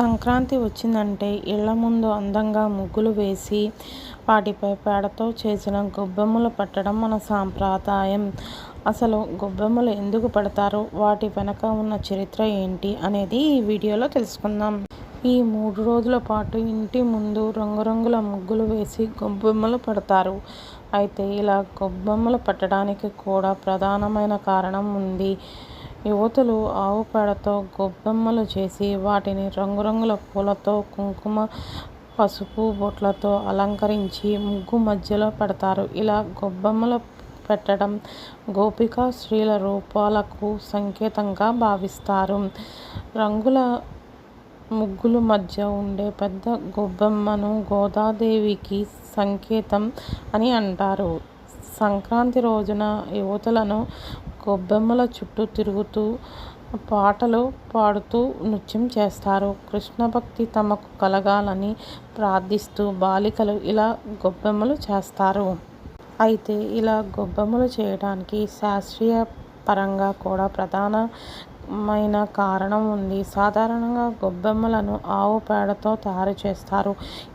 సంక్రాంతి వచ్చిందంటే ఇళ్ళ ముందు అందంగా ముగ్గులు వేసి వాటిపై పేడతో చేసిన గొబ్బెమ్మలు పెట్టడం మన సాంప్రదాయం. అసలు గొబ్బెమ్మలు ఎందుకు పెడతారు? వాటి వెనక ఉన్న చరిత్ర ఏంటి అనేది ఈ వీడియోలో తెలుసుకుందాం. ఈ మూడు రోజుల పాటు ఇంటి ముందు రంగురంగుల ముగ్గులు వేసి గొబ్బెమ్మలు పెడతారు. అయితే ఇలా గొబ్బెమ్మలు పెట్టడానికి కూడా ప్రధానమైన కారణం ఉంది. యువతులు ఆవు పేడతో గొబ్బెమ్మలు చేసి వాటిని రంగురంగుల పూలతో కుంకుమ పసుపు బొట్లతో అలంకరించి ముగ్గు మధ్యలో పెడతారు. ఇలా గొబ్బెమ్మలు పెట్టడం గోపికా స్త్రీల రూపాలకు సంకేతంగా భావిస్తారు. రంగుల ముగ్గుల మధ్య ఉండే పెద్ద గొబ్బెమ్మను గోదాదేవికి సంకేతం అని అంటారు. సంక్రాంతి రోజున యువతులను గొబ్బెమ్మల చుట్టూ తిరుగుతూ పాటలు పాడుతూ నృత్యం చేస్తారు. కృష్ణ భక్తి తమకు కలగాలని ప్రార్థిస్తూ బాలికలు ఇలా గొబ్బెమ్మలు చేస్తారు. అయితే ఇలా గొబ్బెమ్మలు చేయడానికి శాస్త్రీయ పరంగా కూడా ప్రధాన మైన కారణం ఉంది. సాధారణంగా గొబ్బెమ్మలను ఆవు పేడతో తయారు చేస్తారు.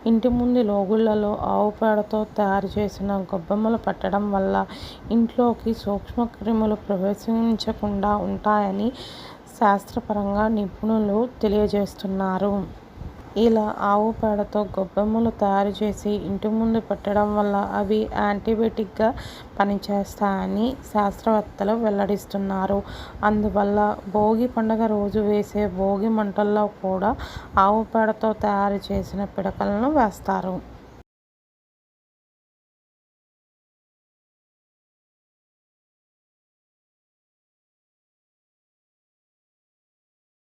ఇంటి ముందు లోగుళ్ళలో ఆవు పేడతో తయారు చేసిన గొబ్బెమ్మలు పెట్టడం వల్ల ఇంట్లోకి సూక్ష్మక్రిములు ప్రవేశించకుండా ఉంటాయని శాస్త్రపరంగా నిపుణులు తెలియజేస్తున్నారు. ఇలా ఆవు పేడతో గొబ్బెమ్మలు తయారు చేసి ఇంటి ముందు పెట్టడం వల్ల అవి యాంటీబయాటిక్గా పనిచేస్తాయని శాస్త్రవేత్తలు వెల్లడిస్తున్నారు. అందువల్ల భోగి పండుగ రోజు వేసే భోగి మంటల్లో కూడా ఆవు పేడతో తయారు చేసిన పిడకలను వేస్తారు.